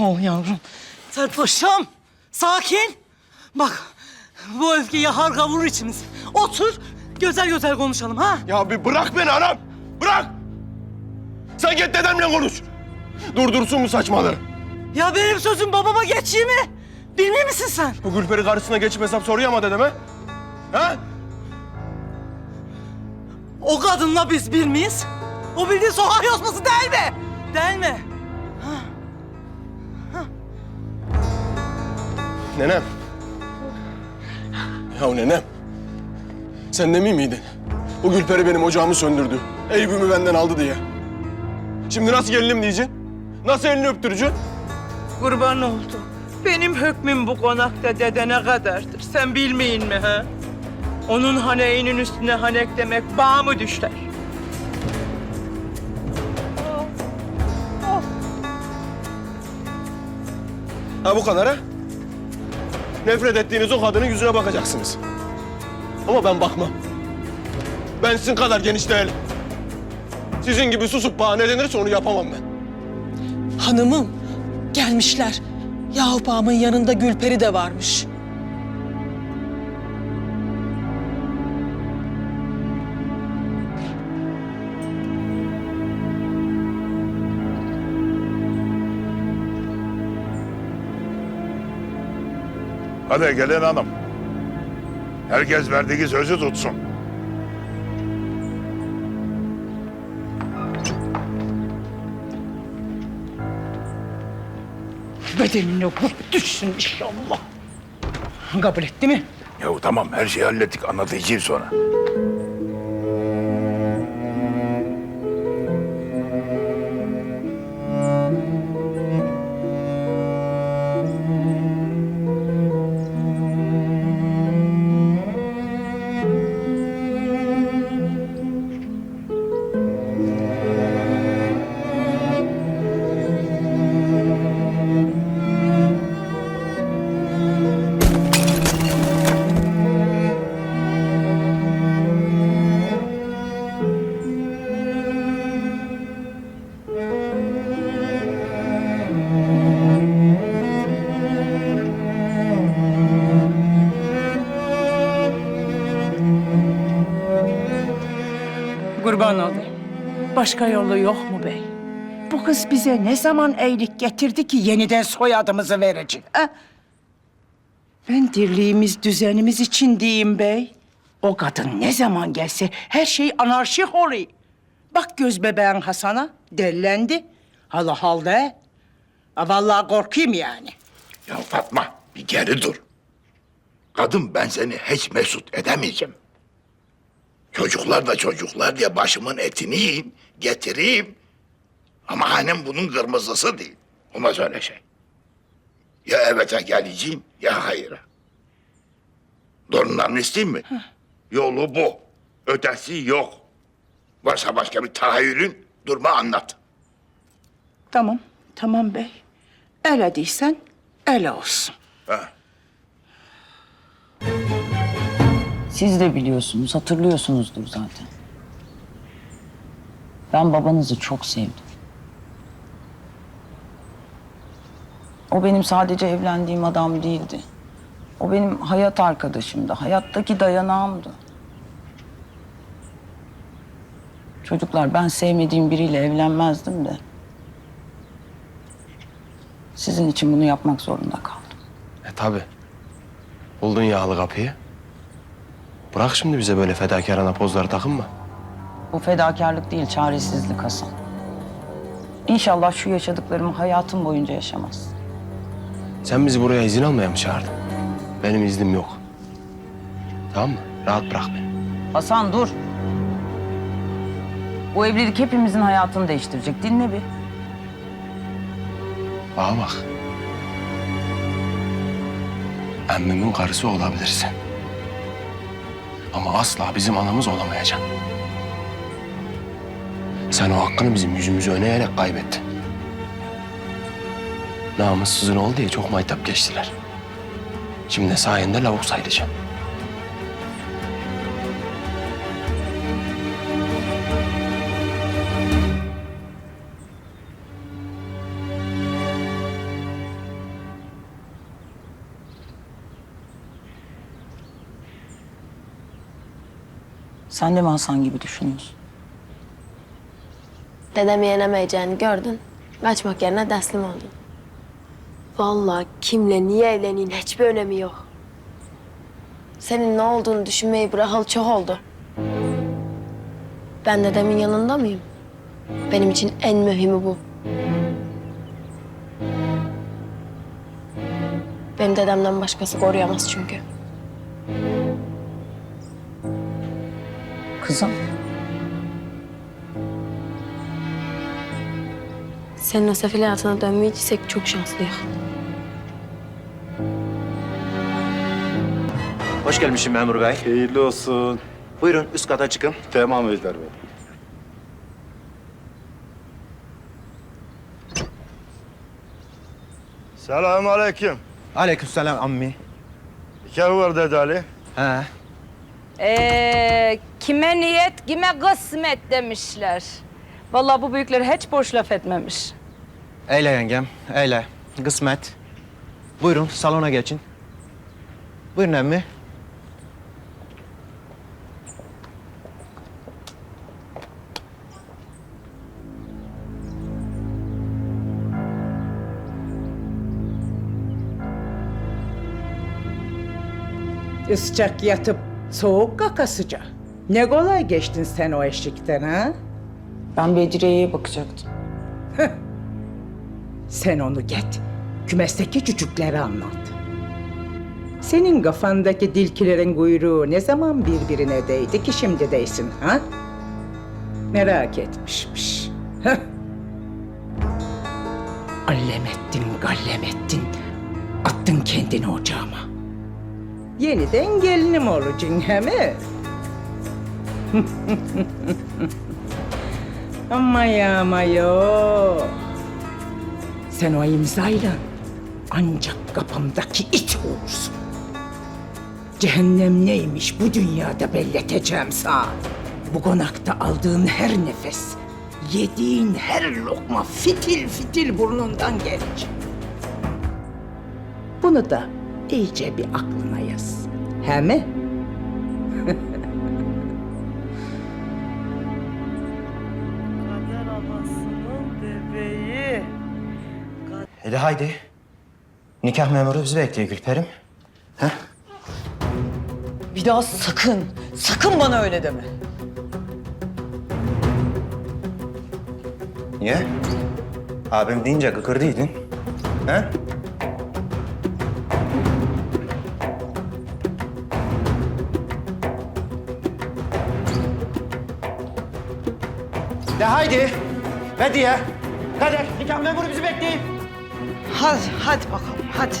ol yavrum. Serpaşam, sakin. Bak, bu öfkeyi har kavurur içimiz. Otur, güzel güzel konuşalım ha. Ya bir bırak beni anam. Bırak. Sen git dedemle konuş. Durdursun bu saçmalığı. Ya benim sözüm babama geçiyor mi? Bilmiyor musun sen? Bu Gülperi karşısına geçip hesap soruyor ama dedeme. Ha? O kadınla biz bir miyiz? O bildiğin sokak yosması değil mi? Değil mi? Nenem. Ya nenem. Sen de mi miydin? Bu Gülperi benim ocağımı söndürdü. Eyüp'ümü benden aldı diye. Şimdi nasıl gelinim diyeceksin? Nasıl elini öptüreceksin? Kurban oldu. Benim hükmüm bu konakta dedene kadardır. Sen bilmeyin mi ha? Onun haneğinin üstüne hanek demek bağ mı düşler? Ha bu kadar ha? Nefret ettiğiniz o kadının yüzüne bakacaksınız. Ama ben bakmam. Ben sizin kadar geniş değilim. Sizin gibi susup bahane denirse onu yapamam ben. Hanımım, gelmişler. Yahup ağamın yanında Gülperi de varmış. Hadi gelin hanım. Herkes verdiği sözü tutsun. Bedenine kurt düşsün inşallah. Kabul etti mi? Ya tamam her şeyi hallettik anlatacağım sonra. Kurban olayım. Başka yolu yok mu bey? Bu kız bize ne zaman iyilik getirdi ki yeniden soyadımızı verecek? Ha? Ben dirliğimiz, düzenimiz için diyeyim bey. O kadın ne zaman gelse her şey anarşik oluyor. Bak göz bebeğin Hasan'a dellendi. Hala halde. Ha, Vallahi korkayım yani. Ya Fatma bir geri dur. Kadın ben seni hiç mesut edemeyeceğim. Çocuklar da çocuklar diye başımın etini yiyin, getireyim. Ama hanem bunun kırmızısı değil. Olmaz öyle şey. Ya evete geleceğim ya hayıra. Torunlarını isteyeyim mi? Yolu bu. Ötesi yok. Varsa başka bir tahayyülün durma anlat. Tamam, tamam bey. Öyle değilsen öyle olsun. Ha. Siz de biliyorsunuz, hatırlıyorsunuzdur zaten. Ben babanızı çok sevdim. O benim sadece evlendiğim adam değildi. O benim hayat arkadaşımdı, hayattaki dayanağımdı. Çocuklar ben sevmediğim biriyle evlenmezdim de. Sizin için bunu yapmak zorunda kaldım. E tabi. Buldun yağlı kapıyı. Bırak şimdi bize böyle fedakarana pozları takınma. Bu fedakarlık değil, çaresizlik Hasan. İnşallah şu yaşadıklarımı hayatım boyunca yaşamaz. Sen bizi buraya izin almaya mı çağırdın? Benim iznim yok. Tamam mı? Rahat bırak beni. Hasan dur. Bu evlilik hepimizin hayatını değiştirecek. Dinle bir. Bana bak. Emmimin karısı olabilirsin. Ama asla bizim anamız olamayacaksın. Sen o hakkını bizim yüzümüzü öneyerek kaybettin. Namussuzun ol diye çok maytap geçtiler. Şimdi de sayende lavuk sayılacağım. Sen de mi Hasan gibi düşünüyorsun? Dedemi yenemeyeceğini gördün. Kaçmak yerine teslim oldun. Vallahi kimle niye evleneyim hiçbir önemi yok. Senin ne olduğunu düşünmeyi bırakalı çok oldu. Ben dedemin yanında mıyım? Benim için en mühimi bu. Benim dedemden başkası koruyamaz çünkü. Kızım. Senin o sefil hayatına dönmeyeceksek çok şanslıyız. Hoş gelmişsin memur bey. Hayırlı olsun. Buyurun üst kata çıkın. Tamam Ejder Bey. Selamun aleyküm. Aleykümselam ammi. Nikah var dedi Ali. He. Ee, kime niyet, kime kısmet demişler. Vallahi bu büyükler hiç boş laf etmemiş. Eyle yengem, eyle. Kısmet. Buyurun salona geçin. Buyurun emmi. Iscak yatıp soğuk kakasıca. Ne kolay geçtin sen o eşlikten ha? Ben Bedriye'ye bakacaktım. Sen onu get, kümesteki çocuklara anlat. Senin kafandaki dilkilerin kuyruğu ne zaman birbirine değdi ki şimdi değsin ha? Merak etmişmiş. Heh. Allem ettin, gallem ettin. Attın kendini ocağıma. Yeniden gelinim olacaksın he mi? ama ya ama yok. Sen o imzayla ancak kapımdaki it olursun. Cehennem neymiş bu dünyada belleteceğim sana. Bu konakta aldığın her nefes, yediğin her lokma fitil fitil burnundan gelecek. Bunu da iyice bir aklına yaz. He mi? Kader anasının bebeği. Hadi haydi. Nikah memuru bizi bekliyor Gülperim. He? Bir daha sakın, sakın bana öyle deme. Niye? Abim deyince kıkırdıydın. He? De haydi. Ne diye? Kader, nikah memuru bizi bekleyin. Hadi, hadi bakalım, hadi.